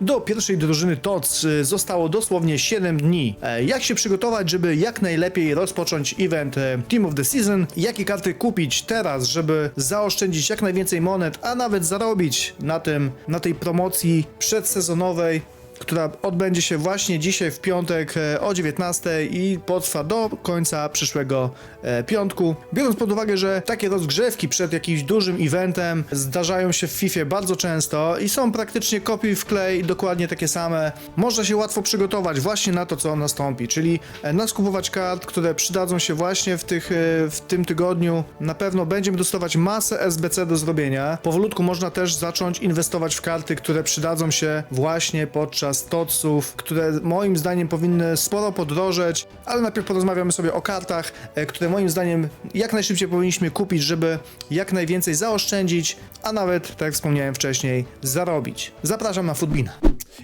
Do pierwszej drużyny TOC zostało dosłownie 7 dni. E, Jak się przygotować, żeby jak najlepiej rozpocząć event e, Team of the Season? Jakie karty kupić teraz, żeby zaoszczędzić jak najwięcej monet, a nawet zarobić na tym, na tej promocji przedsezonowej? Która odbędzie się właśnie dzisiaj w piątek e, o 19 i potrwa do końca przyszłego e, piątku. Biorąc pod uwagę, że takie rozgrzewki przed jakimś dużym eventem zdarzają się w FIFA bardzo często i są praktycznie kopiuj w klej dokładnie takie same, można się łatwo przygotować właśnie na to, co nastąpi, czyli e, naskupować kart, które przydadzą się właśnie w, tych, w tym tygodniu. Na pewno będziemy dostawać masę SBC do zrobienia. Powolutku można też zacząć inwestować w karty, które przydadzą się właśnie podczas toców, które moim zdaniem powinny sporo podrożeć, ale najpierw porozmawiamy sobie o kartach, e, które moim zdaniem jak najszybciej powinniśmy kupić, żeby jak najwięcej zaoszczędzić, a nawet, tak jak wspomniałem wcześniej, zarobić. Zapraszam na Footbina.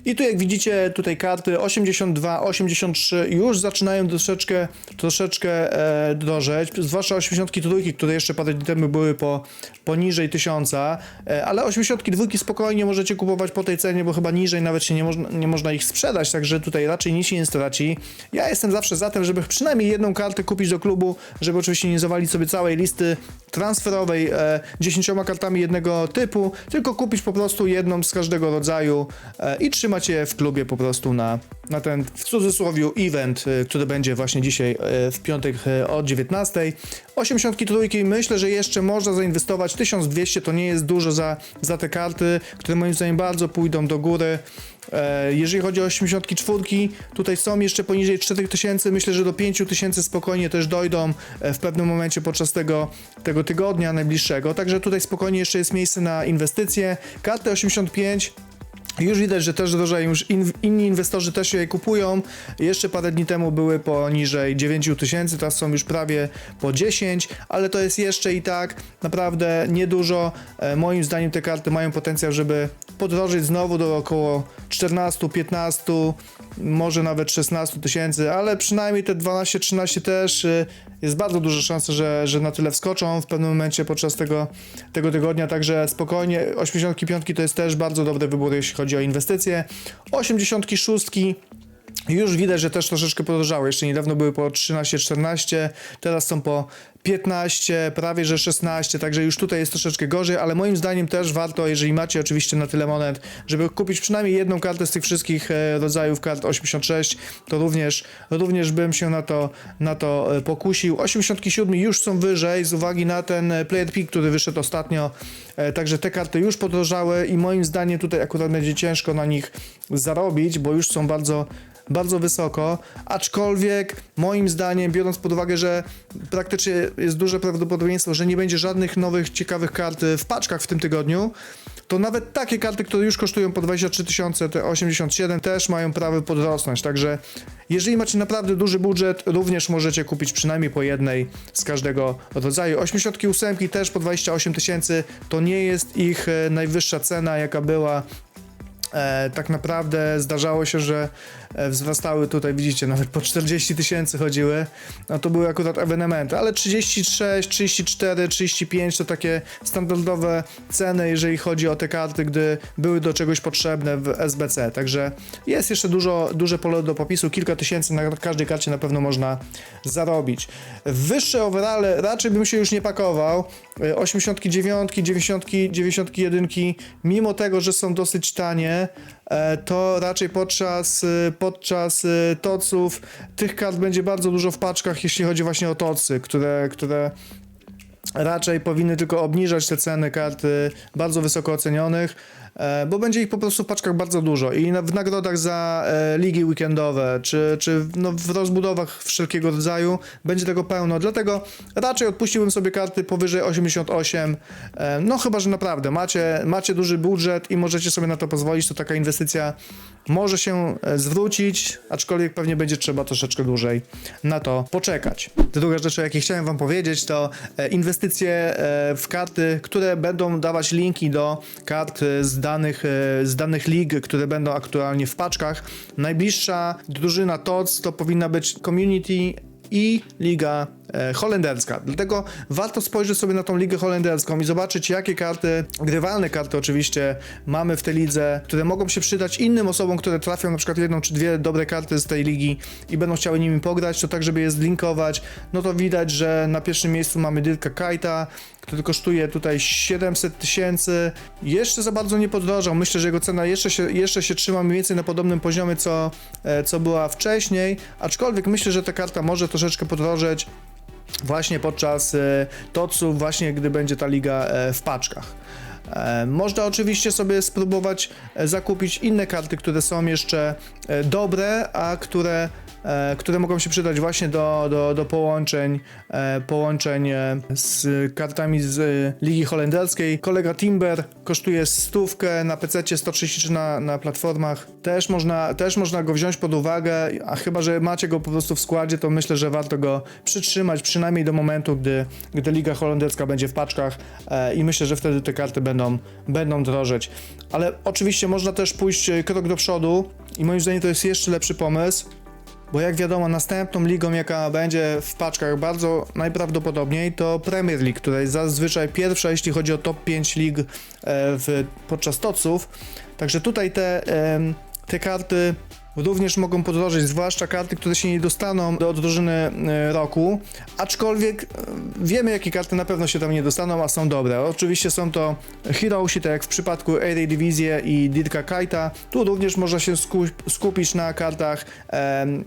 I tu jak widzicie, tutaj karty 82, 83 już zaczynają troszeczkę, troszeczkę e, drożeć, zwłaszcza 83, które jeszcze parę dni temu były po, poniżej 1000, e, ale 82 spokojnie możecie kupować po tej cenie, bo chyba niżej nawet się nie można, nie można ich sprzedać, także tutaj raczej nic się nie straci. Ja jestem zawsze za tym, żeby przynajmniej jedną kartę kupić do klubu, żeby oczywiście nie zawalić sobie całej listy transferowej e, 10 kartami jednego typu, tylko kupić po prostu jedną z każdego rodzaju e, i trzymać je w klubie po prostu na, na ten w cudzysłowie event, e, który będzie właśnie dzisiaj e, w piątek e, o 19. 83 myślę, że jeszcze można zainwestować. 1200 to nie jest dużo za, za te karty, które moim zdaniem bardzo pójdą do góry. E, Jeżeli chodzi o 84, tutaj są jeszcze poniżej 4000, myślę, że do 5000 spokojnie też dojdą w pewnym momencie podczas tego, tego tygodnia najbliższego, także tutaj spokojnie jeszcze jest miejsce na inwestycje. Karty 85 już widać, że też drożeją, już in, inni inwestorzy też je kupują. Jeszcze parę dni temu były poniżej 9 tysięcy, teraz są już prawie po 10, ale to jest jeszcze i tak naprawdę niedużo. E, moim zdaniem te karty mają potencjał, żeby podrożyć znowu do około 14, 15, może nawet 16 tysięcy, ale przynajmniej te 12-13 też y, jest bardzo duża szansa, że, że na tyle wskoczą w pewnym momencie podczas tego, tego tygodnia, także spokojnie 85 to jest też bardzo dobry wybór, jeśli chodzi o inwestycje. 86 już widać, że też troszeczkę podrożały. Jeszcze niedawno były po 13-14, teraz są po 15, prawie że 16, także już tutaj jest troszeczkę gorzej, ale moim zdaniem też warto, jeżeli macie oczywiście na tyle monet, żeby kupić przynajmniej jedną kartę z tych wszystkich e, rodzajów kart 86, to również, również bym się na to, na to e, pokusił. 87 już są wyżej z uwagi na ten e, Player Pick, który wyszedł ostatnio, także te karty już podrożały i moim zdaniem tutaj akurat będzie ciężko na nich zarobić, bo już są bardzo bardzo wysoko, aczkolwiek moim zdaniem, biorąc pod uwagę, że praktycznie jest duże prawdopodobieństwo, że nie będzie żadnych nowych ciekawych kart w paczkach w tym tygodniu, to nawet takie karty, które już kosztują po 23 tysiące, te 87 też mają prawo podrosnąć, także jeżeli macie naprawdę duży budżet, również możecie kupić przynajmniej po jednej z każdego rodzaju. 88 też po 28 tysięcy, to nie jest ich e, najwyższa cena, jaka była E, tak naprawdę zdarzało się, że wzrastały tutaj, widzicie, nawet po 40 tysięcy chodziły. No to były akurat ewenementy, ale 36, 34, 35 to takie standardowe ceny, jeżeli chodzi o te karty, gdy były do czegoś potrzebne w SBC. Także jest jeszcze dużo, duże pole do popisu, kilka tysięcy na każdej karcie na pewno można zarobić. Wyższe overale raczej bym się już nie pakował. E, 89, 90, 91, mimo tego, że są dosyć tanie, e, to raczej podczas, e, podczas e, toców. Tych kart będzie bardzo dużo w paczkach, jeśli chodzi właśnie o tocy, które, które raczej powinny tylko obniżać te ceny kart y, bardzo wysoko ocenionych, bo będzie ich po prostu w paczkach bardzo dużo i w nagrodach za e, ligi weekendowe, czy, czy no, w rozbudowach wszelkiego rodzaju będzie tego pełno, dlatego raczej odpuściłbym sobie karty powyżej 88, e, no chyba, że naprawdę macie, macie duży budżet i możecie sobie na to pozwolić, to taka inwestycja może się e, zwrócić, aczkolwiek pewnie będzie trzeba troszeczkę dłużej na to poczekać. Druga rzecz, o jakiej chciałem wam powiedzieć, to e, inwestycje e, w karty, które będą dawać linki do kart e, z danych, e, z danych lig, które będą aktualnie w paczkach. Najbliższa drużyna TOC to powinna być Community i Liga holenderska. Dlatego warto spojrzeć sobie na tą ligę holenderską i zobaczyć, jakie karty, grywalne karty oczywiście, mamy w tej lidze, które mogą się przydać innym osobom, które trafią na przykład jedną czy dwie dobre karty z tej ligi i będą chciały nimi pograć, to tak, żeby je zlinkować, no to widać, że na pierwszym miejscu mamy Dirka Kajta, który kosztuje tutaj 700 tysięcy. Jeszcze za bardzo nie podrożał. Myślę, że jego cena jeszcze się, jeszcze się trzyma mniej więcej na podobnym poziomie, co, e, co była wcześniej. Aczkolwiek myślę, że ta karta może troszeczkę podrożeć właśnie podczas e, TOCU, właśnie gdy będzie ta liga e, w paczkach. E, Można oczywiście sobie spróbować zakupić inne karty, które są jeszcze dobre, a które, które mogą się przydać właśnie do, do, do połączeń, e, połączeń e, z kartami z e, Ligi Holenderskiej. Kolega Timber kosztuje stówkę na PC, 133 na, na platformach. Też można, też można go wziąć pod uwagę, a chyba, że macie go po prostu w składzie, to myślę, że warto go przytrzymać, przynajmniej do momentu, gdy, gdy Liga Holenderska będzie w paczkach e, i myślę, że wtedy te karty będą, będą drożeć. Ale oczywiście można też pójść e, krok do przodu i moim zdaniem to jest jeszcze lepszy pomysł, bo jak wiadomo, następną ligą, jaka będzie w paczkach bardzo najprawdopodobniej, to Premier League, która jest zazwyczaj pierwsza, jeśli chodzi o top 5 lig e, w, podczas toców. Także tutaj te, te karty również mogą podrożyć, zwłaszcza karty, które się nie dostaną do drużyny e, roku. Aczkolwiek e, wiemy, jakie karty na pewno się tam nie dostaną, a są dobre. Oczywiście są to Heroesi, tak jak w przypadku Aerie Divizie i Dirka Kajta. Tu również można się sku- skupić na kartach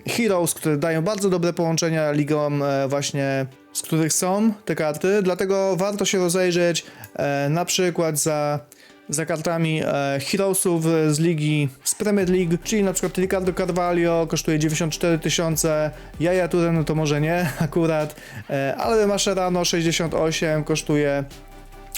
Heroes, które dają bardzo dobre połączenia ligom e, właśnie z których są te karty, dlatego warto się rozejrzeć na przykład za za kartami e, Heroesów z ligi z Premier League, czyli na przykład Ricardo Carvalho kosztuje 94 tysiące, Jaja Turen no to może nie akurat, e, ale Mascherano 68 kosztuje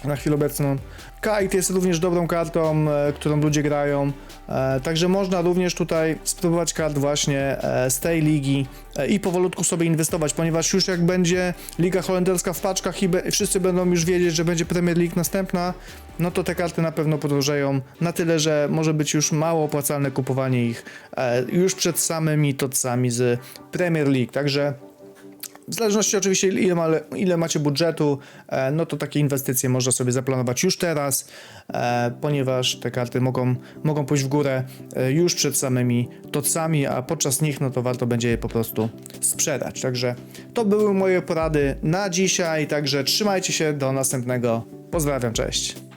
na chwilę obecną. Kite jest również dobrą kartą, e, którą ludzie grają. E, także można również tutaj spróbować kart właśnie e, z tej ligi i powolutku sobie inwestować, ponieważ już jak będzie Liga Holenderska w paczkach i wszyscy będą już wiedzieć, że będzie Premier League następna, no to te karty na pewno podrożeją na tyle, że może być już mało opłacalne kupowanie ich już przed samymi tocami z Premier League. Także w zależności oczywiście ile, ma, ile macie budżetu, e, no to takie inwestycje można sobie zaplanować już teraz, e, ponieważ te karty mogą, mogą pójść w górę e, już przed samymi tocami, a podczas nich no to warto będzie je po prostu sprzedać. Także to były moje porady na dzisiaj, także trzymajcie się do następnego. Pozdrawiam, cześć.